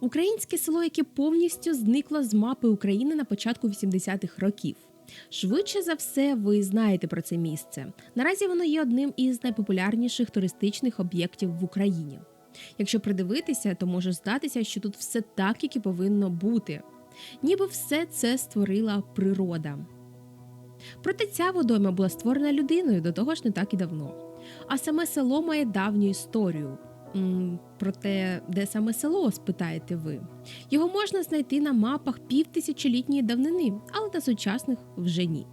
Українське село, яке повністю зникло з мапи України на початку 80-х років. Швидше за все, ви знаєте про це місце. Наразі воно є одним із найпопулярніших туристичних об'єктів в Україні. Якщо придивитися, то може здатися, що тут все так, як і повинно бути, ніби все це створила природа. Проте ця водойма була створена людиною до того ж не так і давно. А саме село має давню історію. М, Проте, де саме село, спитаєте ви? Його можна знайти на мапах півтисячолітньої давнини, але на сучасних вже ні.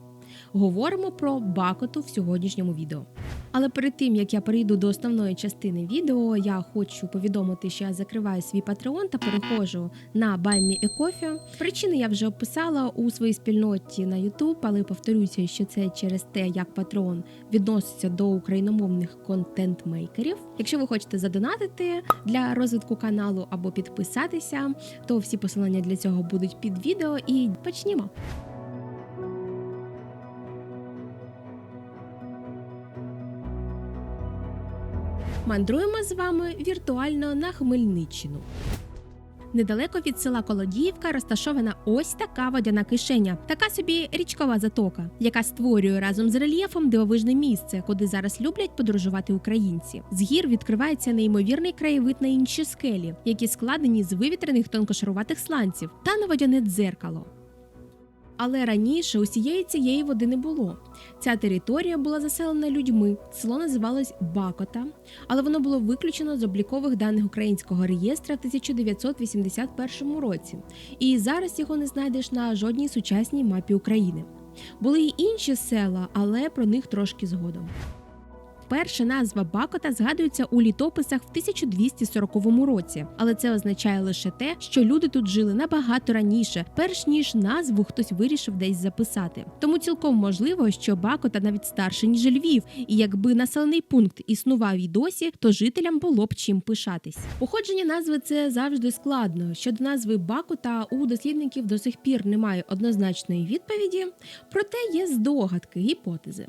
Говоримо про Бакоту в сьогоднішньому відео. Але перед тим як я перейду до основної частини відео, я хочу повідомити, що я закриваю свій патреон та переходжу на BuyMeACoffee. Причини я вже описала у своїй спільноті на YouTube, але повторюся, що це через те, як патреон відноситься до україномовних контент-мейкерів. Якщо ви хочете задонатити для розвитку каналу або підписатися, то всі посилання для цього будуть під відео. І почнімо. Мандруємо з вами віртуально на Хмельниччину. Недалеко від села Колодіївка розташована ось така водяна кишеня, така собі річкова затока, яка створює разом з рельєфом дивовижне місце, куди зараз люблять подорожувати українці. З гір відкривається неймовірний краєвид на інші скелі, які складені з вивітрених тонкошаруватих сланців та на водяне дзеркало. Але раніше усієї цієї води не було. Ця територія була заселена людьми. Село називалось Бакота, але воно було виключено з облікових даних українського реєстра в 1981 році, і зараз його не знайдеш на жодній сучасній мапі України. Були й інші села, але про них трошки згодом. Перша назва Бакота згадується у літописах в 1240 році, але це означає лише те, що люди тут жили набагато раніше, перш ніж назву хтось вирішив десь записати. Тому цілком можливо, що Бакота навіть старше ніж Львів, і якби населений пункт існував і досі, то жителям було б чим пишатись. Походження назви це завжди складно. Щодо назви Бакота у дослідників до сих пір немає однозначної відповіді, проте є здогадки, гіпотези.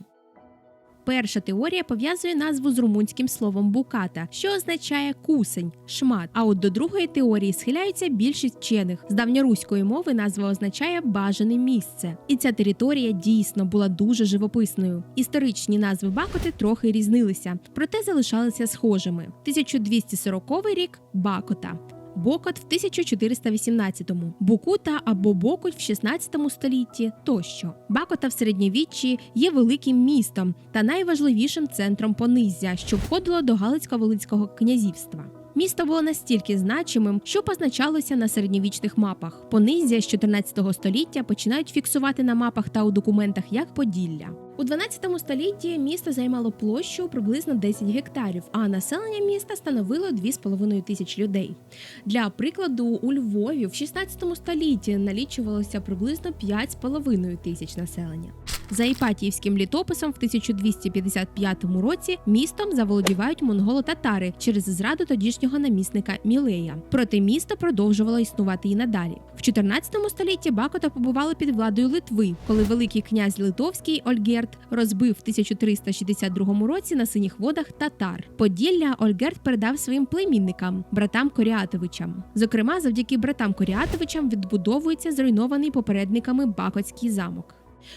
Перша теорія пов'язує назву з румунським словом буката, що означає кусень, шмат. А от до другої теорії схиляються більшість вчених. З давньоруської мови назва означає бажане місце. І ця територія дійсно була дуже живописною. Історичні назви Бакоти трохи різнилися, проте залишалися схожими. 1240 рік Бакота. Бокот в 1418-му, Букута або Бокуть в 16 столітті тощо. Бакота в середньовіччі є великим містом та найважливішим центром понизя, що входило до Галицько-Волинського князівства. Місто було настільки значимим, що позначалося на середньовічних мапах. Понизя з 14 століття починають фіксувати на мапах та у документах як Поділля. У 12 столітті місто займало площу приблизно 10 гектарів, а населення міста становило 2,5 тисяч людей. Для прикладу, у Львові в 16 столітті налічувалося приблизно 5,5 тисяч населення. За Іпатіївським літописом в 1255 році містом заволодівають монголо-татари через зраду тодішнього намісника Мілея. Проте місто продовжувало існувати і надалі. В 14 столітті Бакота побували під владою Литви, коли великий князь Литовський Ольгерт розбив в 1362 році на синіх водах татар. Поділля Ольгерт передав своїм племінникам, братам Коріатовичам. Зокрема, завдяки братам Коріатовичам відбудовується зруйнований попередниками Бакоцький замок.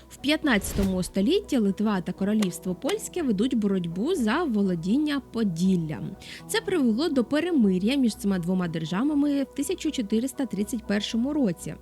В 15 столітті Литва та Королівство Польське ведуть боротьбу за володіння Поділлям. Це привело до перемир'я між цими двома державами в 1431 році,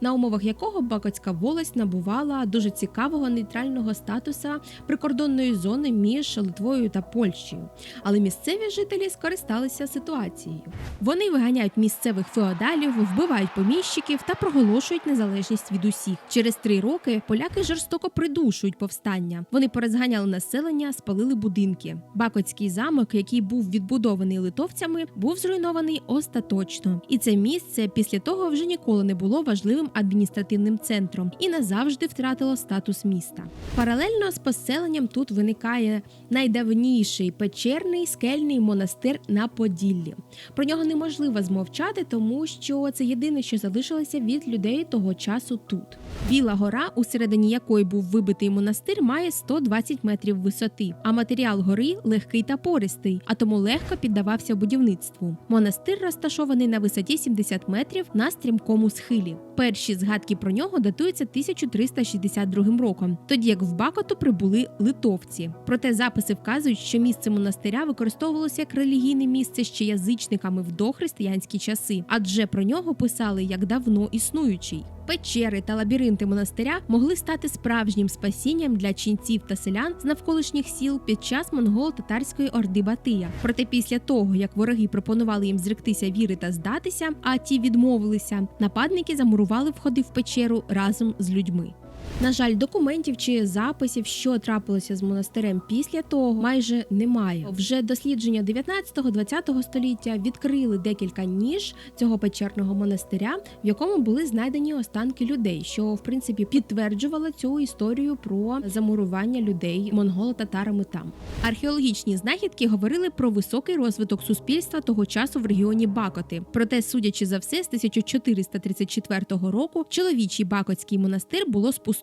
на умовах якого Бакотська волость набувала дуже цікавого нейтрального статуса прикордонної зони між Литвою та Польщею. Але місцеві жителі скористалися ситуацією. Вони виганяють місцевих феодалів, вбивають поміщиків та проголошують незалежність від усіх. Через три роки поляки жорстоко придушують повстання. Вони порозганяли населення, спалили будинки. Бакотський замок, який був відбудований литовцями, був зруйнований остаточно. І це місце після того вже ніколи не було важливим адміністративним центром і назавжди втратило статус міста. Паралельно з поселенням тут виникає найдавніший печерний скельний монастир на Поділлі. Про нього неможливо змовчати, тому що це єдине, що залишилося від людей того часу тут. Біла гора у середині терені якої був вибитий монастир, має 120 метрів висоти, а матеріал гори легкий та пористий, а тому легко піддавався будівництву. Монастир розташований на висоті 70 метрів на стрімкому схилі. Перші згадки про нього датуються 1362 роком, тоді як в Бакоту прибули литовці. Проте записи вказують, що місце монастиря використовувалося як релігійне місце ще язичниками в дохристиянські часи, адже про нього писали як давно існуючий. Печери та лабіринти монастиря могли стати справжнім спасінням для ченців та селян з навколишніх сіл під час монголо-татарської орди Батия. Проте після того, як вороги пропонували їм зректися віри та здатися, а ті відмовилися, нападники замурували входи в печеру разом з людьми. На жаль, документів чи записів, що трапилося з монастирем після того, майже немає. Вже дослідження 19-20 століття відкрили декілька ніж цього печерного монастиря, в якому були знайдені останки людей, що в принципі підтверджувало цю історію про замурування людей монголо-татарами там. Археологічні знахідки говорили про високий розвиток суспільства того часу в регіоні Бакоти. Проте, судячи за все, з 1434 року чоловічий Бакотський монастир було спустошено,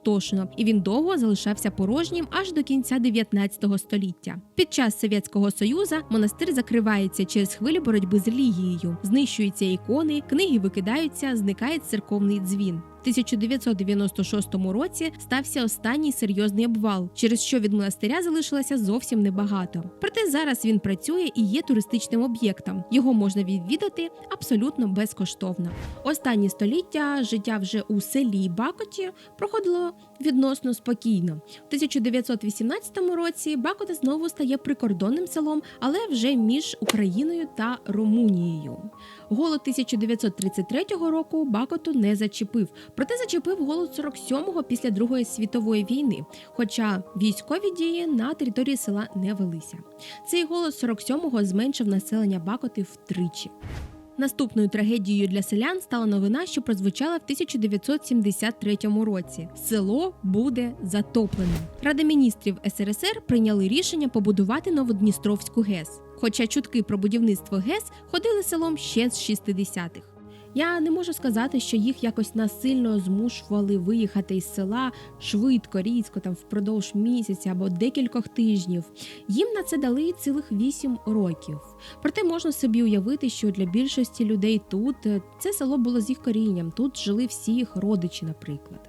і він довго залишався порожнім аж до кінця 19 століття. Під час Совєтського Союзу монастир закривається через хвилю боротьби з релігією, знищуються ікони, книги викидаються, зникає церковний дзвін. 1996 році стався останній серйозний обвал, через що від монастиря залишилося зовсім небагато. Проте зараз він працює і є туристичним об'єктом. Його можна відвідати абсолютно безкоштовно. Останні століття життя вже у селі Бакоті проходило відносно спокійно. У 1918 році Бакота знову стає прикордонним селом, але вже між Україною та Румунією. Голод 1933 року Бакоту не зачепив, проте зачепив голод 47-го після Другої світової війни, хоча військові дії на території села не велися. Цей голод 47-го зменшив населення Бакоти втричі. Наступною трагедією для селян стала новина, що прозвучала в 1973 році: село буде затоплене. Рада міністрів СРСР прийняли рішення побудувати Новодністровську ГЕС. Хоча чутки про будівництво ГЕС ходили селом ще з 60-х. Я не можу сказати, що їх якось насильно змушували виїхати із села швидко, різко, там впродовж місяця або декількох тижнів. Їм на це дали цілих вісім років. Проте можна собі уявити, що для більшості людей тут е, це село було з їх корінням. Тут жили всі їх родичі, наприклад.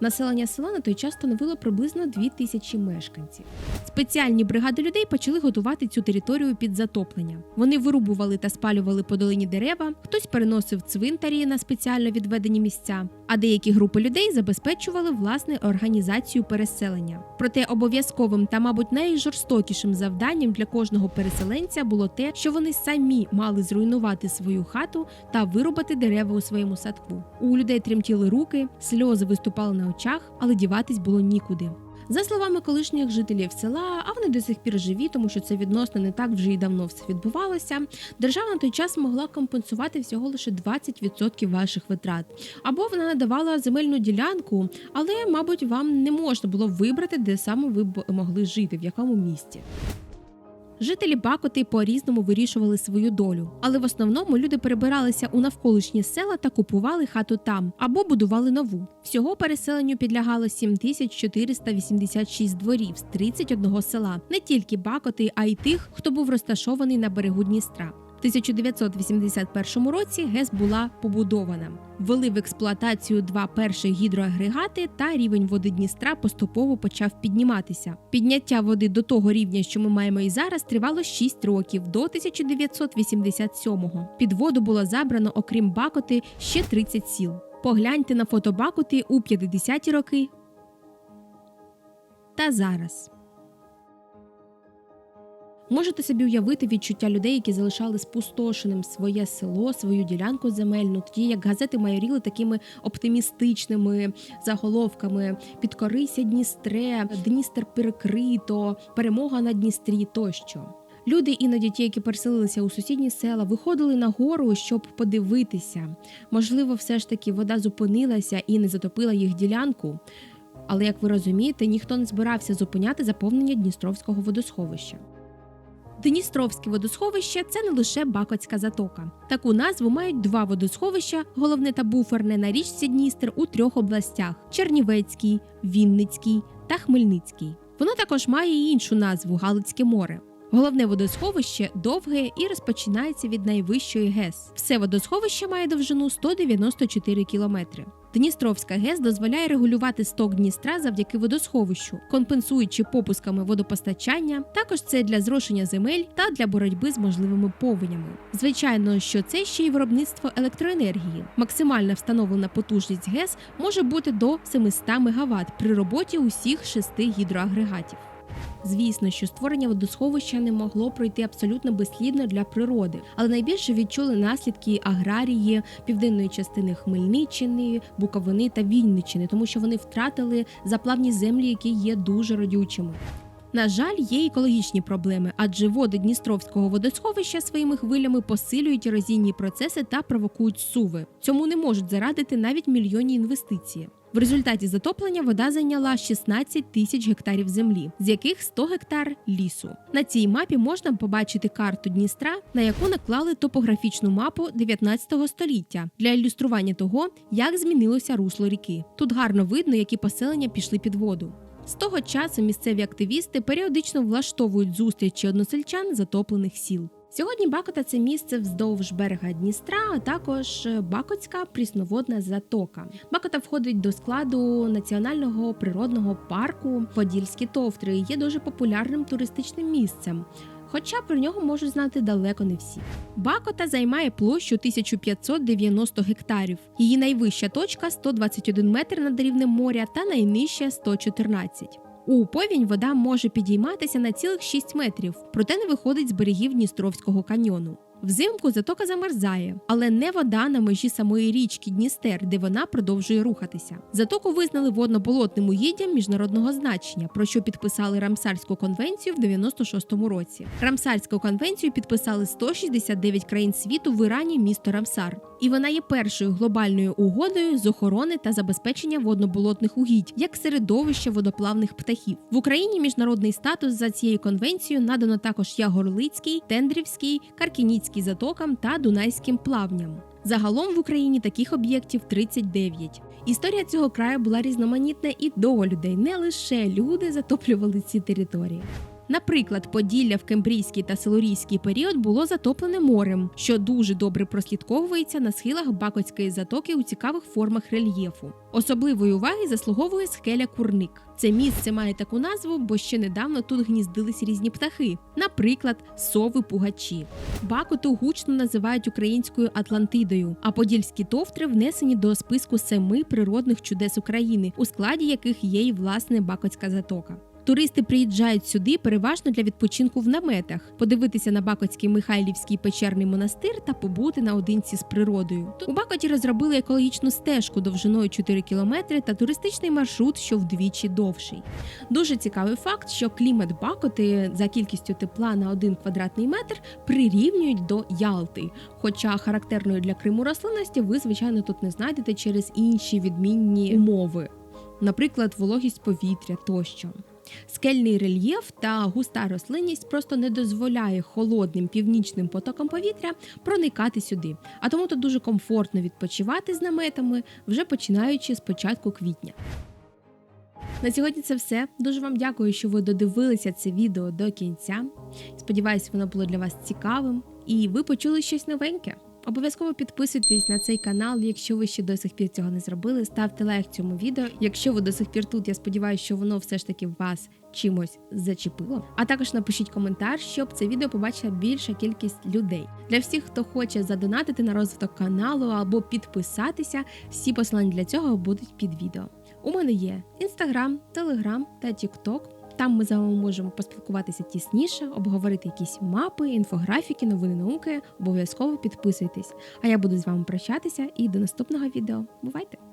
Населення села на той час становило приблизно 2 тисячі мешканців. Спеціальні бригади людей почали готувати цю територію під затоплення. Вони вирубували та спалювали по долині дерева, хтось переносив цвинтарі на спеціально відведені місця, а деякі групи людей забезпечували власне організацію переселення. Проте обов'язковим та, мабуть, найжорстокішим завданням для кожного переселенця було те, що вони самі мали зруйнувати свою хату та вирубати дерева у своєму садку. У людей тремтіли руки, сльози виступали на очах, але діватись було нікуди. За словами колишніх жителів села, а вони до сих пір живі, тому що це відносно не так вже й давно все відбувалося. Держава на той час могла компенсувати всього лише 20% ваших витрат. Або вона надавала земельну ділянку, але, мабуть, вам не можна було вибрати, де саме ви б могли жити, в якому місті. Жителі Бакоти по-різному вирішували свою долю, але в основному люди перебиралися у навколишні села та купували хату там або будували нову. Всього переселенню підлягало 7486 дворів з 31 села, не тільки Бакоти, а й тих, хто був розташований на берегу Дністра. В 1981 році ГЕС була побудована. Ввели в експлуатацію два перші гідроагрегати, та рівень води Дністра поступово почав підніматися. Підняття води до того рівня, що ми маємо і зараз, тривало 6 років до 1987-го. Під воду було забрано, окрім Бакоти, ще 30 сіл. Погляньте на фото Бакоти у 50-ті роки та зараз. Можете собі уявити відчуття людей, які залишали спустошеним своє село, свою ділянку земельну, тоді як газети майоріли такими оптимістичними заголовками: підкорися Дністре, Дністер перекрито, перемога на Дністрі тощо. Люди, іноді ті, які переселилися у сусідні села, виходили на гору, щоб подивитися. Можливо, все ж таки вода зупинилася і не затопила їх ділянку. Але як ви розумієте, ніхто не збирався зупиняти заповнення Дністровського водосховища. Дністровське водосховище це не лише Бакоцька затока. Таку назву мають два водосховища, головне та буферне на річці Дністр у трьох областях: Чернівецький, Вінницький та Хмельницький. Воно також має і іншу назву Галицьке море. Головне водосховище довге і розпочинається від найвищої ГЕС. Все водосховище має довжину 194 кілометри. Дністровська ГЕС дозволяє регулювати сток Дністра завдяки водосховищу, компенсуючи попусками водопостачання. Також це для зрошення земель та для боротьби з можливими повенями. Звичайно, що це ще й виробництво електроенергії. Максимальна встановлена потужність ГЕС може бути до 700 МВт при роботі усіх шести гідроагрегатів. Звісно, що створення водосховища не могло пройти абсолютно безслідно для природи, але найбільше відчули наслідки аграрії південної частини Хмельниччини, Буковини та Вінниччини, тому що вони втратили заплавні землі, які є дуже родючими. На жаль, є екологічні проблеми, адже води Дністровського водосховища своїми хвилями посилюють ерозійні процеси та провокують суви. Цьому не можуть зарадити навіть мільйонні інвестиції. В результаті затоплення вода зайняла 16 тисяч гектарів землі, з яких 100 гектар лісу. На цій мапі можна побачити карту Дністра, на яку наклали топографічну мапу 19 століття для ілюстрування того, як змінилося русло ріки. Тут гарно видно, які поселення пішли під воду. З того часу місцеві активісти періодично влаштовують зустрічі односельчан затоплених сіл. Сьогодні Бакота це місце вздовж берега Дністра, а також Бакотська прісноводна затока. Бакота входить до складу національного природного парку Подільські товтри є дуже популярним туристичним місцем. Хоча про нього можуть знати далеко не всі. Бакота займає площу 1590 гектарів. Її найвища точка 121 метр над рівнем моря та найнижча 114. У повінь вода може підійматися на цілих 6 метрів, проте не виходить з берегів Дністровського каньйону. Взимку затока замерзає, але не вода на межі самої річки Дністер, де вона продовжує рухатися. Затоку визнали водно-болотним угіддям міжнародного значення, про що підписали Рамсарську конвенцію в 96-му році. Рамсарську конвенцію підписали 169 країн світу в Ірані місто Рамсар. І вона є першою глобальною угодою з охорони та забезпечення водно-болотних угідь як середовища водоплавних птахів в Україні. Міжнародний статус за цією конвенцією надано також Ягорлицький, Тендрівський, Каркініцький затокам та Дунайським плавням. Загалом в Україні таких об'єктів 39. Історія цього краю була різноманітна і до людей. Не лише люди затоплювали ці території. Наприклад, Поділля в кембрійський та силурійський період було затоплене морем, що дуже добре прослідковується на схилах Бакотської затоки у цікавих формах рельєфу. Особливої уваги заслуговує скеля Курник. Це місце має таку назву, бо ще недавно тут гніздились різні птахи, наприклад, сови пугачі. Бакоту гучно називають українською Атлантидою, а подільські товтри внесені до списку семи природних чудес України, у складі яких є й власне Бакотська затока. Туристи приїжджають сюди переважно для відпочинку в наметах, подивитися на Бакотський Михайлівський печерний монастир та побути наодинці з природою. У Бакоті розробили екологічну стежку довжиною 4 кілометри та туристичний маршрут, що вдвічі довший. Дуже цікавий факт, що клімат Бакоти за кількістю тепла на 1 квадратний метр прирівнюють до Ялти. Хоча характерної для Криму рослинності ви, звичайно, тут не знайдете через інші відмінні умови, наприклад, вологість повітря тощо. Скельний рельєф та густа рослинність просто не дозволяє холодним північним потокам повітря проникати сюди, а тому тут дуже комфортно відпочивати з наметами, вже починаючи з початку квітня. На сьогодні це все. Дуже вам дякую, що ви додивилися це відео до кінця. Сподіваюсь, воно було для вас цікавим і ви почули щось новеньке. Обов'язково підписуйтесь на цей канал, якщо ви ще до сих пір цього не зробили. Ставте лайк цьому відео. Якщо ви до сих пір тут, я сподіваюся, що воно все ж таки вас чимось зачепило. А також напишіть коментар, щоб це відео побачила більша кількість людей. Для всіх, хто хоче задонатити на розвиток каналу або підписатися, всі посилання для цього будуть під відео. У мене є інстаграм, телеграм та тікток. Там ми з вами можемо поспілкуватися тісніше, обговорити якісь мапи, інфографіки, новини науки. Обов'язково підписуйтесь. А я буду з вами прощатися і до наступного відео. Бувайте!